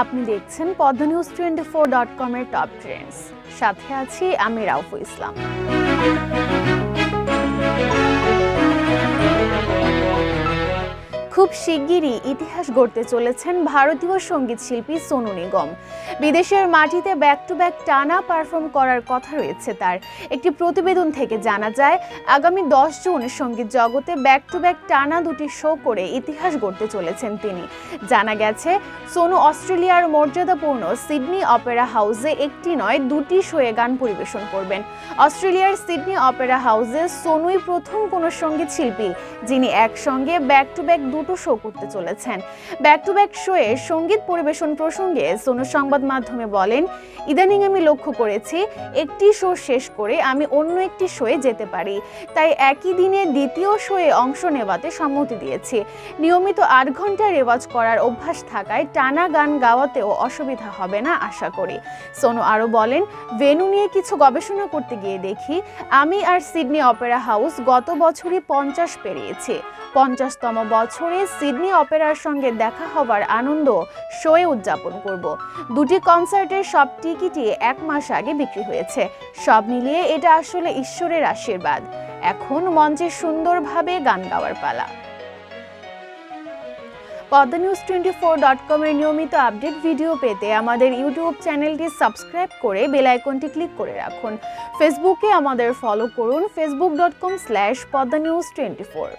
আপনি দেখছেন Padma news twenty four dot কমের টপ ট্রেন্ডস সাথে আছি আমি রাউফু ইসলাম। খুব শিগগিরই ইতিহাস গড়তে চলেছেন ভারতীয় সংগীত শিল্পী সোনু নিগম। বিদেশের মাটিতে ব্যাক টু ব্যাক টানা পারফর্ম করার কথা রয়েছে তার। একটি প্রতিবেদন থেকে জানা যায়, আগামী দশ জুন সংগীত জগতে ব্যাক টু ব্যাক টানা দুটি শো করে ইতিহাস গড়তে চলেছেন তিনি। জানা গেছে, সোনু অস্ট্রেলিয়ার মর্যাদাপূর্ণ সিডনি অপেরা হাউসে একটি নয়, দুটি শোয়ে গান পরিবেশন করবেন। অস্ট্রেলিয়ার সিডনি অপেরা হাউসে সোনুই প্রথম কোনো সংগীত শিল্পী, যিনি একসঙ্গে ব্যাক টু ব্যাক দুটো শো করতে চলেছেন। ব্যাক টু ব্যাক শোয়ে সংগীত পরিবেশন প্রসঙ্গে সোনু সংবাদ মাধ্যমে বলেন, ইদানিং আমি লক্ষ্য করেছি, একটি শো শেষ করে আমি অন্য একটি শোয়ে যেতে পারি। তাই একই দিনে দ্বিতীয় শোয়ে অংশ নেওয়াতে সম্মতি দিয়েছি। নিয়মিত আট ঘণ্টা রেওয়াজ করার অভ্যাস থাকায় টানা গান গাওয়াতেও অসুবিধা হবে না আশা করি। সোনু আরও বলেন ভেনু নিয়ে কিছু গবেষণা করতে গিয়ে দেখি, আমি আর সিডনি অপেরা হাউস গত বছরই পঞ্চাশ পেরিয়েছে। পঞ্চাশতম বছরে সিডনি অপেরার সঙ্গে দেখা হবার আনন্দ শোয়ে উদযাপন করব। দুটি কনসার্টের সব টিকিটই এক মাস আগে বিক্রি হয়েছে। সব মিলিয়ে এটা আসলে ঈশ্বরের আশীর্বাদ। এখন মঞ্চে সুন্দরভাবে গান গাওয়ার পালা। Padma news twenty four dot কমের নিয়মিত আপডেট ভিডিও পেতে আমাদের ইউটিউব চ্যানেলটি সাবস্ক্রাইব করে বেল আইকনটি ক্লিক করে রাখুন। ফেসবুকে আমাদের ফলো করুন Facebook dot com slash Padma news twenty four.